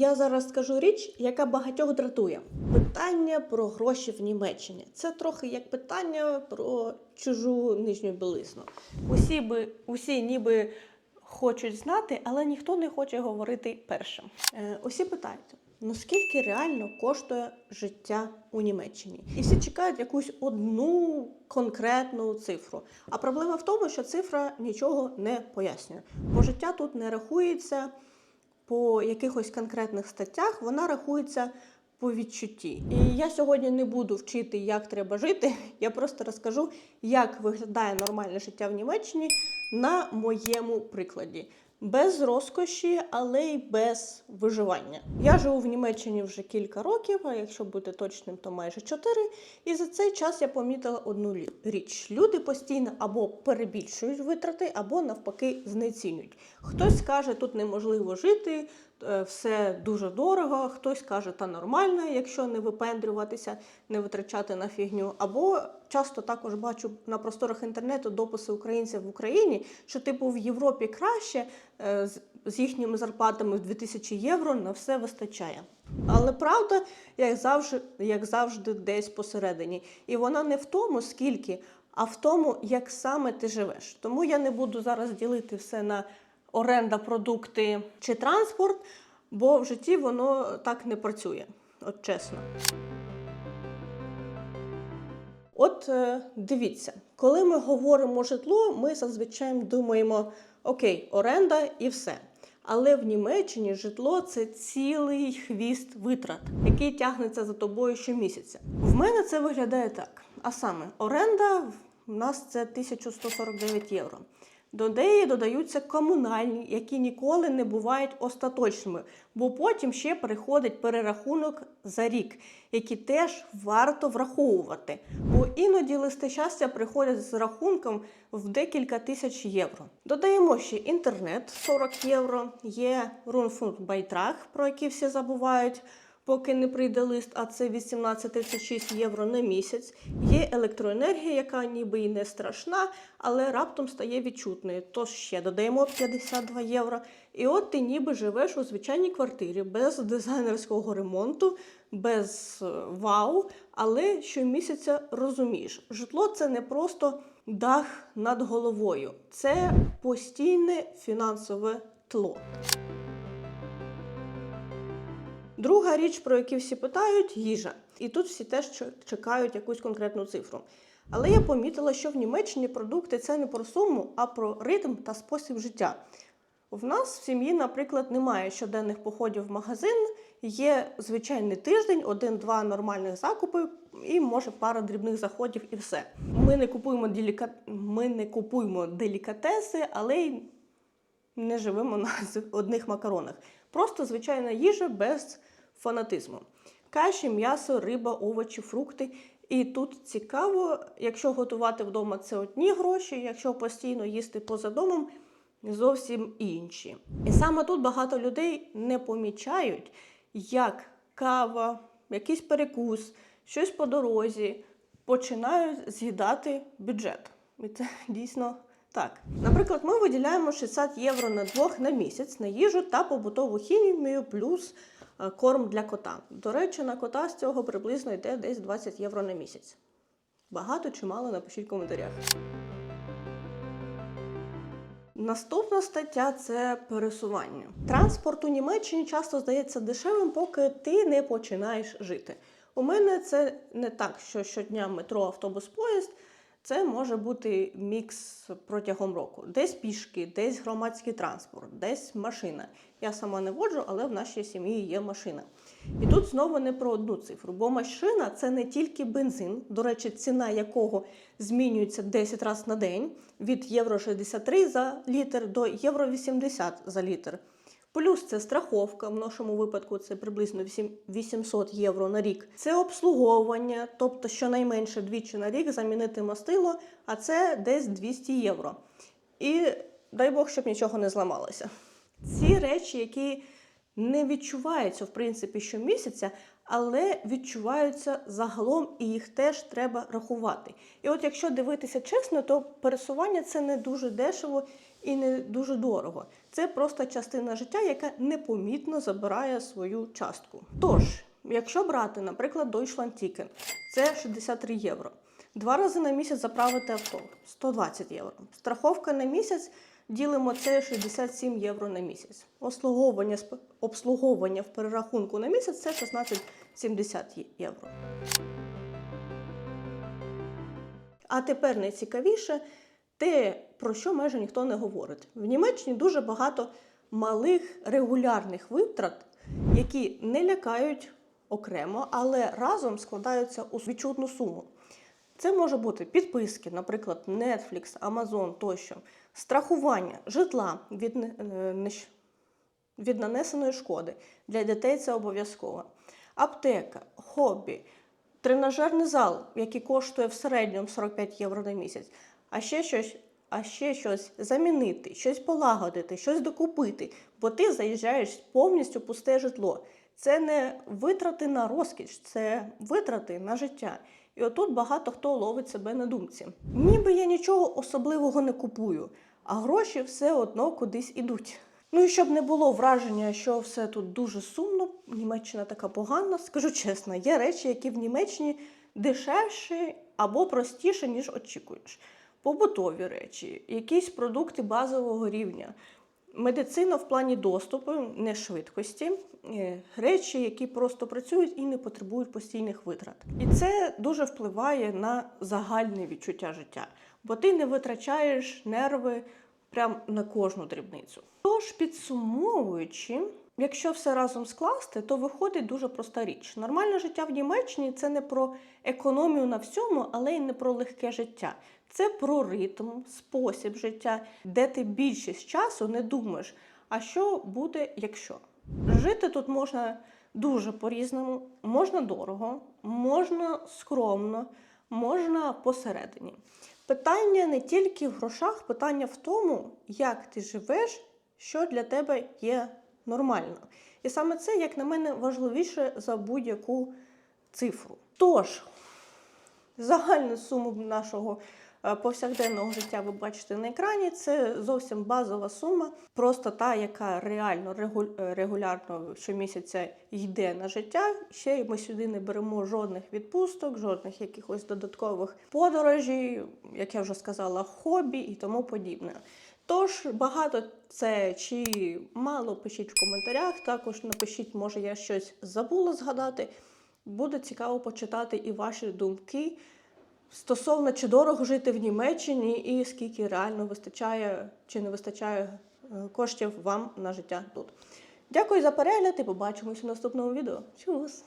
Я зараз скажу річ, яка багатьох дратує. Питання про гроші в Німеччині. Це трохи як питання про чужу нижню білизну. Усі би, усі ніби хочуть знати, але ніхто не хоче говорити першим. Е, усі питають. Ну скільки реально коштує життя у Німеччині? І всі чекають якусь одну конкретну цифру. А проблема в тому, що цифра нічого не пояснює. Бо життя тут не рахується по якихось конкретних статтях, вона рахується по відчутті. І я сьогодні не буду вчити, як треба жити. Я просто розкажу, як виглядає нормальне життя в Німеччині на моєму прикладі. Без розкоші, але й без виживання. Я живу в Німеччині вже кілька років, а якщо бути точним, то майже чотири. І за цей час я помітила одну річ: люди постійно або перебільшують витрати, або навпаки знецінюють. Хтось каже, тут неможливо жити, все дуже дорого. Хтось каже, та нормально, якщо не випендрюватися, не витрачати на фігню. Або часто також бачу на просторах інтернету дописи українців в Україні, що типу в Європі краще е, з їхніми зарплатами в 2000 євро на все вистачає. Але правда, як завжди, як завжди, десь посередині. І вона не в тому, скільки, а в тому, як саме ти живеш. Тому я не буду зараз ділити все на оренда, продукти чи транспорт, бо в житті воно так не працює. От чесно. От е, дивіться, коли ми говоримо житло, ми зазвичай думаємо: окей, оренда і все. Але в Німеччині житло це цілий хвіст витрат, який тягнеться за тобою щомісяця. В мене це виглядає так. А саме, оренда в нас це 1149 євро. До неї додаються комунальні, які ніколи не бувають остаточними, бо потім ще приходить перерахунок за рік, які теж варто враховувати. Бо іноді листи щастя приходять з рахунком в декілька тисяч євро. Додаємо ще інтернет 40 євро, є Rundfunkbeitrag, про який всі забувають. Поки не прийде лист, а це 18-36 євро на місяць. Є електроенергія, яка ніби і не страшна, але раптом стає відчутною. Тож ще додаємо 52 євро. І от ти ніби живеш у звичайній квартирі без дизайнерського ремонту, без е, вау. Але щомісяця розумієш, житло це не просто дах над головою, це постійне фінансове тло. Друга річ, про яку всі питають, їжа. І тут всі теж чекають якусь конкретну цифру. Але я помітила, що в Німеччині продукти це не про суму, а про ритм та спосіб життя. В нас в сім'ї, наприклад, немає щоденних походів в магазин, є звичайний тиждень, один-два нормальних закупи і може пара дрібних заходів і все. Ми не купуємо деліка... ми не купуємо делікатеси, але й не живемо на одних макаронах. Просто звичайна їжа без фанатизму. Каші, м'ясо, риба, овочі, фрукти. І тут цікаво, якщо готувати вдома це одні гроші, якщо постійно їсти поза домом, зовсім інші. І саме тут багато людей не помічають, як кава, якийсь перекус, щось по дорозі починають з'їдати бюджет. І це дійсно так. Наприклад, ми виділяємо 60 євро на двох на місяць на їжу та побутову хімію плюс корм для кота. До речі, на кота з цього приблизно йде десь 20 євро на місяць. Багато чи мало напишіть в коментарях. Наступна стаття це пересування. Транспорт у Німеччині часто здається дешевим, поки ти не починаєш жити. У мене це не так, що щодня метро, автобус, поїзд. Це може бути мікс протягом року. Десь пішки, десь громадський транспорт, десь машина. Я сама не воджу, але в нашій сім'ї є машина. І тут знову не про одну цифру, бо машина це не тільки бензин, до речі, ціна якого змінюється 10 разів на день від євро 63 за літр до євро 80 за літр. Плюс це страховка, в нашому випадку це приблизно 800 євро на рік. Це обслуговування, тобто щонайменше двічі на рік замінити мастило, а це десь 200 євро. І дай Бог, щоб нічого не зламалося. Ці речі, які не відчуваються в принципі щомісяця, але відчуваються загалом, і їх теж треба рахувати. І от якщо дивитися чесно, то пересування це не дуже дешево і не дуже дорого. Це просто частина життя, яка непомітно забирає свою частку. Тож, якщо брати, наприклад, Deutschland Ticket, це 63 євро. Два рази на місяць заправити авто 120 євро. Страховка на місяць ділимо це 67 євро на місяць. Обслуговування, сп- обслуговування в перерахунку на місяць це 16,70 євро. А тепер найцікавіше те, про що майже ніхто не говорить. В Німеччині дуже багато малих регулярних витрат, які не лякають окремо, але разом складаються у відчутну суму. Це може бути підписки, наприклад, Netflix, Amazon тощо, страхування житла від, е, від нанесеної шкоди. Для дітей це обов'язково. Аптека, хобі, тренажерний зал, який коштує в середньому 45 євро на місяць, а ще щось. А ще щось замінити, щось полагодити, щось докупити, бо ти заїжджаєш повністю пусте житло. Це не витрати на розкіш, це витрати на життя. І отут багато хто ловить себе на думці. Ніби я нічого особливого не купую, а гроші все одно кудись ідуть. Ну і щоб не було враження, що все тут дуже сумно, Німеччина така погана, скажу чесно, є речі, які в Німеччині дешевші або простіші, ніж очікуєш. Побутові речі, якісь продукти базового рівня, медицина в плані доступу, не швидкості, е, речі, які просто працюють і не потребують постійних витрат. І це дуже впливає на загальне відчуття життя, бо ти не витрачаєш нерви прям на кожну дрібницю. Тож, підсумовуючи, якщо все разом скласти, то виходить дуже проста річ. Нормальне життя в Німеччині це не про економію на всьому, але й не про легке життя. Це про ритм, спосіб життя, де ти більшість часу не думаєш, а що буде, якщо. Жити тут можна дуже по-різному, можна дорого, можна скромно, можна посередині. Питання не тільки в грошах, питання в тому, як ти живеш, що для тебе є нормально. І саме це, як на мене, важливіше за будь-яку цифру. Тож, загальну суму нашого повсякденного життя ви бачите на екрані. Це зовсім базова сума, просто та, яка реально е, регулярно щомісяця йде на життя. Ще ми сюди не беремо жодних відпусток, жодних якихось додаткових подорожей, як я вже сказала, хобі і тому подібне. Тож багато це чи мало пишіть в коментарях. Також напишіть, може я щось забула згадати. Буде цікаво почитати і ваші думки стосовно чи дорого жити в Німеччині і скільки реально вистачає чи не вистачає е, коштів вам на життя тут. Дякую за перегляд і побачимось у наступному відео. Чус!